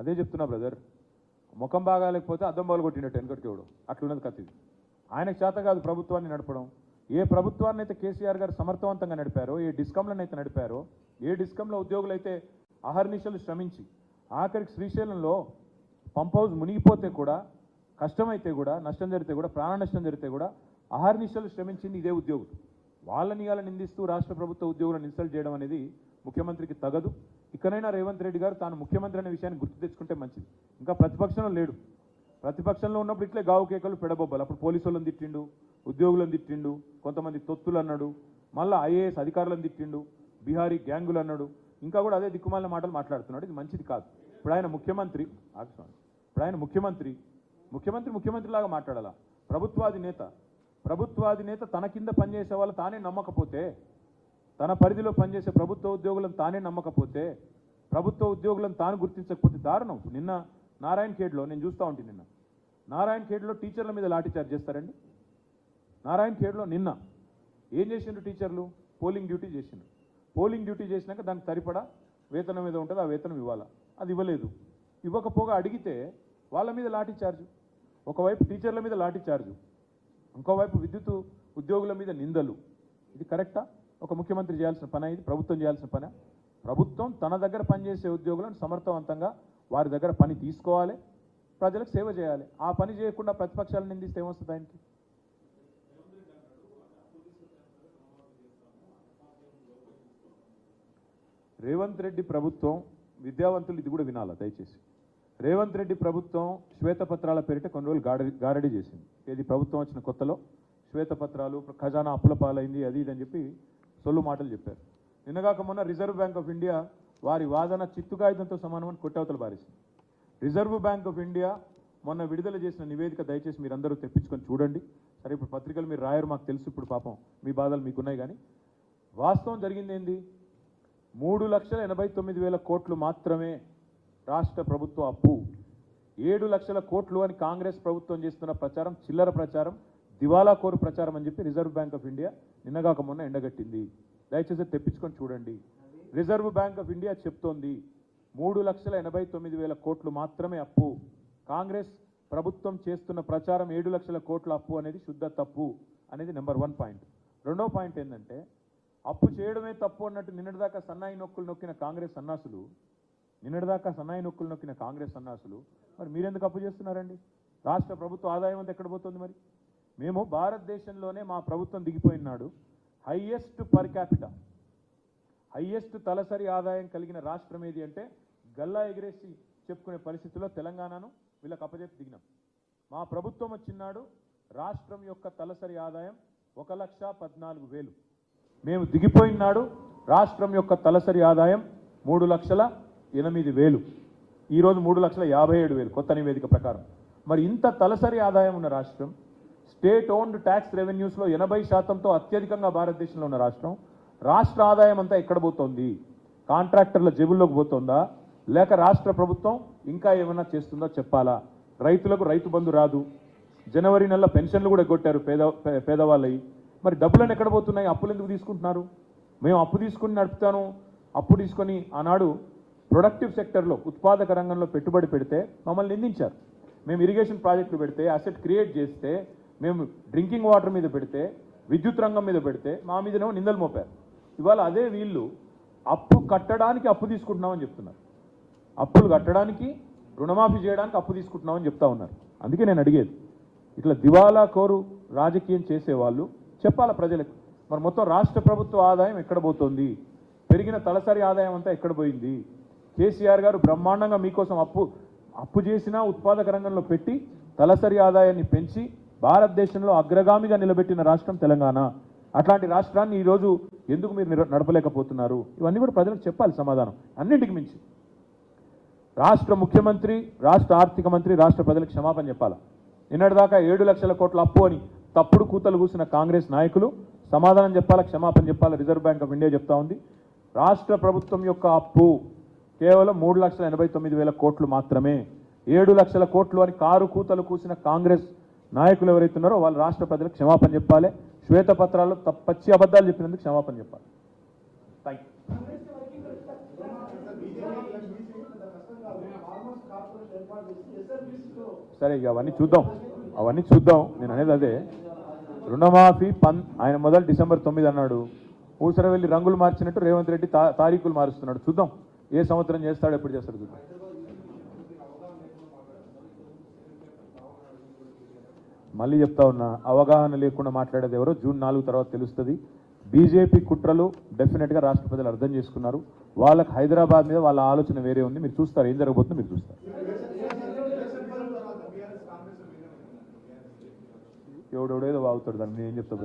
అదే చెప్తున్నా బ్రదర్ ముఖం బాగాలేకపోతే అద్దం బాలు కొట్టినట్టు వెనకటికి ఎవడు? అట్లున్నది కత్తి ఆయనకు చేత కాదు ప్రభుత్వాన్ని నడపడం. ఏ ప్రభుత్వాన్ని అయితే కేసీఆర్ గారు సమర్థవంతంగా నడిపారో ఏ డిస్కంలను అయితే నడిపారో ఏ డిస్కంలో ఉద్యోగులు అయితే అహర్నిశలు శ్రమించి ఆఖరికి శ్రీశైలంలో పంప్ హౌస్ మునిగిపోతే కూడా కష్టమైతే కూడా నష్టం జరిగితే కూడా ప్రాణ నష్టం జరిగితే కూడా అహర్నిశలు శ్రమించింది ఇదే ఉద్యోగులు. వాళ్ళని ఇవాళ నిందిస్తూ రాష్ట్ర ప్రభుత్వ ఉద్యోగులను ఇన్సల్ట్ చేయడం అనేది ముఖ్యమంత్రికి తగదు. ఇక్కడైనా రేవంత్ రెడ్డి గారు తాను ముఖ్యమంత్రి అనే విషయాన్ని గుర్తు తెచ్చుకుంటే మంచిది. ఇంకా ప్రతిపక్షంలో లేడు. ప్రతిపక్షంలో ఉన్నప్పుడు ఇట్లే గావు కేకలు పెడబొబ్బలు. అప్పుడు పోలీసు వాళ్ళని తిట్టిండు ఉద్యోగులను తిట్టిండు కొంతమంది తొత్తులు అన్నాడు మళ్ళీ ఐఏఎస్ అధికారులను తిట్టిండు బీహారీ గ్యాంగులు అన్నాడు. ఇంకా కూడా అదే దిక్కుమాలిన మాటలు మాట్లాడుతున్నాడు. ఇది మంచిది కాదు. ఇప్పుడు ఆయన ముఖ్యమంత్రి ఇప్పుడు ఆయన ముఖ్యమంత్రి ముఖ్యమంత్రి ముఖ్యమంత్రిలాగా మాట్లాడాలా? ప్రభుత్వాధినేత. ప్రభుత్వాధినేత తన కింద పనిచేసే వాళ్ళు తానే నమ్మకపోతే తన పరిధిలో పనిచేసే ప్రభుత్వ ఉద్యోగులను తానే నమ్మకపోతే ప్రభుత్వ ఉద్యోగులను తాను గుర్తించకపోతే దారుణం. నిన్న నారాయణ ఖేడ్లో నేను చూస్తూ ఉంటాను నిన్న. నారాయణ ఖేడ్లో టీచర్ల మీద లాఠీ చార్జ్ చేస్తారండి? నారాయణ ఖేడ్లో నిన్న ఏం చేసిండ్రు టీచర్లు? పోలింగ్ డ్యూటీ చేసిండ్రు. పోలింగ్ డ్యూటీ చేసినాక దానికి సరిపడా వేతనం మీద ఉంటుంది ఆ వేతనం ఇవ్వాలా? అది ఇవ్వలేదు. ఇవ్వకపోగా అడిగితే వాళ్ళ మీద లాఠీ చార్జ్. ఒకవైపు టీచర్ల మీద లాఠీ చార్జ్. ఇంకోవైపు విద్యుత్ ఉద్యోగుల మీద నిందలు. ఇది కరెక్టా? ఒక ముఖ్యమంత్రి చేయాల్సిన పని ఇది ప్రభుత్వం చేయాల్సిన పని. ప్రభుత్వం తన దగ్గర పనిచేసే ఉద్యోగులను సమర్థవంతంగా వారి దగ్గర పని తీసుకోవాలి ప్రజలకు సేవ చేయాలి. ఆ పని చేయకుండా ప్రతిపక్షాలు నిందిస్తే ఏమొస్తుంది ఆయనకి? రేవంత్ రెడ్డి ప్రభుత్వం విద్యావంతులు ఇది కూడా వినాలా దయచేసి? రేవంత్ రెడ్డి ప్రభుత్వం శ్వేతపత్రాల పేరిట కొన్ని రోజులు గారడి గారడీ చేసింది. ఏది ప్రభుత్వం వచ్చిన కొత్తలో? శ్వేతపత్రాలు ఖజానా అప్పుల పాలైంది అది ఇది అని చెప్పి సొల్లు మాటలు చెప్పారు. నిన్నగాక మొన్న రిజర్వ్ బ్యాంక్ ఆఫ్ ఇండియా వారి వాదన చిత్తుకాయుధంతో సమానమని కొట్టవతలు బారేసింది. రిజర్వ్ బ్యాంక్ ఆఫ్ ఇండియా మొన్న విడుదల చేసిన నివేదిక దయచేసి మీరందరూ తెప్పించుకొని చూడండి. సరే ఇప్పుడు పత్రికలు మీరు రాయరు మాకు తెలుసు. ఇప్పుడు పాపం మీ బాధలు మీకున్నాయి కానీ వాస్తవం జరిగింది ఏంది? మూడు లక్షల ఎనభై తొమ్మిది వేల కోట్లు మాత్రమే రాష్ట్ర ప్రభుత్వ అప్పు. ఏడు లక్షల కోట్లు అని కాంగ్రెస్ ప్రభుత్వం చేస్తున్న ప్రచారం చిల్లర ప్రచారం దివాలా కోరు ప్రచారం అని చెప్పి రిజర్వ్ బ్యాంక్ ఆఫ్ ఇండియా నిన్నగాక మొన్న ఎండగట్టింది. దయచేసి తెప్పించుకొని చూడండి. రిజర్వ్ బ్యాంక్ ఆఫ్ ఇండియా చెప్తోంది మూడు లక్షల ఎనభై తొమ్మిది వేల కోట్లు మాత్రమే అప్పు. కాంగ్రెస్ ప్రభుత్వం చేస్తున్న ప్రచారం ఏడు లక్షల కోట్ల అప్పు అనేది శుద్ధ తప్పు అనేది నెంబర్ వన్ పాయింట్. రెండో పాయింట్ ఏంటంటే అప్పు చేయడమే తప్పు అన్నట్టు నిన్నటిదాకా సన్నాయి నొక్కులు నొక్కిన కాంగ్రెస్ సన్నాసులు నిన్నటిదాకా సన్నాయి నొక్కులు నొక్కిన కాంగ్రెస్ సన్నాసులు మరి మీరెందుకు అప్పు చేస్తున్నారండి? రాష్ట్ర ప్రభుత్వ ఆదాయం అంతా ఎక్కడ పోతుంది మరి? మేము భారతదేశంలోనే మా ప్రభుత్వం దిగిపోయినాడు. హయ్యెస్ట్ పర్ క్యాపిటల్ హయ్యెస్ట్ తలసరి ఆదాయం కలిగిన రాష్ట్రం ఏది అంటే గల్లా ఎగిరేసి చెప్పుకునే పరిస్థితిలో తెలంగాణను వీళ్ళకి అప్పజెప్పి దిగినాం. మా ప్రభుత్వం వచ్చినాడు రాష్ట్రం యొక్క తలసరి ఆదాయం ఒక లక్ష పద్నాలుగు వేలు. మేము దిగిపోయినాడు రాష్ట్రం యొక్క తలసరి ఆదాయం మూడు లక్షల ఎనిమిది వేలు. ఈరోజు మూడు లక్షల యాభై ఏడు వేలు కొత్త నివేదిక ప్రకారం. మరి ఇంత తలసరి ఆదాయం ఉన్న రాష్ట్రం స్టేట్ ఓన్డ్ ట్యాక్స్ రెవెన్యూస్లో ఎనభై శాతంతో అత్యధికంగా భారతదేశంలో ఉన్న రాష్ట్రం. రాష్ట్ర ఆదాయం అంతా ఎక్కడ పోతోంది? కాంట్రాక్టర్ల జేబుల్లోకి పోతుందా? లేక రాష్ట్ర ప్రభుత్వం ఇంకా ఏమైనా చేస్తుందో చెప్పాలా? రైతులకు రైతు బంధు రాదు. జనవరి నెల పెన్షన్లు కూడా కొట్టారు పేద పేదవాళ్ళవి మరి డబ్బులను ఎక్కడ పోతున్నాయి? అప్పులు ఎందుకు తీసుకుంటున్నారు? మేము అప్పు తీసుకుని నడుపుతాను. అప్పు తీసుకొని ఆనాడు ప్రొడక్టివ్ సెక్టర్లో ఉత్పాదక రంగంలో పెట్టుబడి పెడితే మమ్మల్ని నిందించారు. మేము ఇరిగేషన్ ప్రాజెక్టులు పెడితే అసెట్ క్రియేట్ చేస్తే మేము డ్రింకింగ్ వాటర్ మీద పెడితే విద్యుత్ రంగం మీద పెడితే మా మీదనేమో నిందలు మోపారు. ఇవాళ అదే వీళ్ళు అప్పు కట్టడానికి అప్పు తీసుకుంటున్నామని చెప్తున్నారు. అప్పులు కట్టడానికి రుణమాఫీ చేయడానికి అప్పు తీసుకుంటున్నామని చెప్తా ఉన్నారు. అందుకే నేను అడిగేది ఇట్లా దివాలా కోరు రాజకీయం చేసేవాళ్ళు చెప్పాల ప్రజలకు? మరి మొత్తం రాష్ట్ర ప్రభుత్వ ఆదాయం ఎక్కడ పోతుంది? పెరిగిన తలసరి ఆదాయం అంతా ఎక్కడ పోయింది? కేసీఆర్ గారు బ్రహ్మాండంగా మీకోసం అప్పు అప్పు చేసినా ఉత్పాదక రంగంలో పెట్టి తలసరి ఆదాయాన్ని పెంచి భారతదేశంలో అగ్రగామిగా నిలబెట్టిన రాష్ట్రం తెలంగాణ. అట్లాంటి రాష్ట్రాన్ని ఈరోజు ఎందుకు మీరు నడపలేకపోతున్నారు? ఇవన్నీ కూడా ప్రజలకు చెప్పాలి సమాధానం. అన్నింటికి మించి. రాష్ట్ర ముఖ్యమంత్రి రాష్ట్ర ఆర్థిక మంత్రి రాష్ట్ర ప్రజలకు క్షమాపణ చెప్పాలా? నిన్నటిదాకా ఏడు లక్షల కోట్ల అప్పు అని తప్పుడు కూతలు కూసిన కాంగ్రెస్ నాయకులు సమాధానం చెప్పాలా క్షమాపణ చెప్పాలా? రిజర్వ్ బ్యాంక్ ఆఫ్ ఇండియా చెప్తా ఉంది. రాష్ట్ర ప్రభుత్వం యొక్క అప్పు కేవలం మూడు లక్షల ఎనభై తొమ్మిది వేల కోట్లు మాత్రమే. ఏడు లక్షల కోట్లు అని కారు కూతలు కూసిన కాంగ్రెస్ నాయకులు ఎవరైతే ఉన్నారో వాళ్ళు రాష్ట్ర ప్రజలకు క్షమాపణ చెప్పాలి. శ్వేతపత్రాల్లో తప్ప- పచ్చి అబద్ధాలు చెప్పినందుకు క్షమాపణ చెప్పాలి. థ్యాంక్ సరే ఇక అవన్నీ చూద్దాం. అవన్నీ చూద్దాం. నేను అనేది అదే. రుణమాఫీ పన్ ఆయన మొదలు డిసెంబర్ తొమ్మిది అన్నాడు. ఊసర వెళ్ళి రంగులు మార్చినట్టు రేవంత్ రెడ్డి తారీఖులు మారుస్తున్నాడు. చూద్దాం. ఏ సంవత్సరం చేస్తాడు ఎప్పుడు చేస్తాడు చూద్దాం. మళ్ళీ చెప్తా ఉన్నా అవగాహన లేకుండా మాట్లాడేది ఎవరో జూన్ నాలుగు తర్వాత తెలుస్తుంది. బీజేపీ కుట్రలు డెఫినెట్గా రాష్ట్ర ప్రజలు అర్థం చేసుకున్నారు. వాళ్ళకి హైదరాబాద్ మీద వాళ్ళ ఆలోచన వేరే ఉంది. మీరు చూస్తారు ఏం జరగబోతుందో మీరు చూస్తారు. ఎవడెవడేదో వాగుతాడు దాన్ని నేను ఏం చెప్తా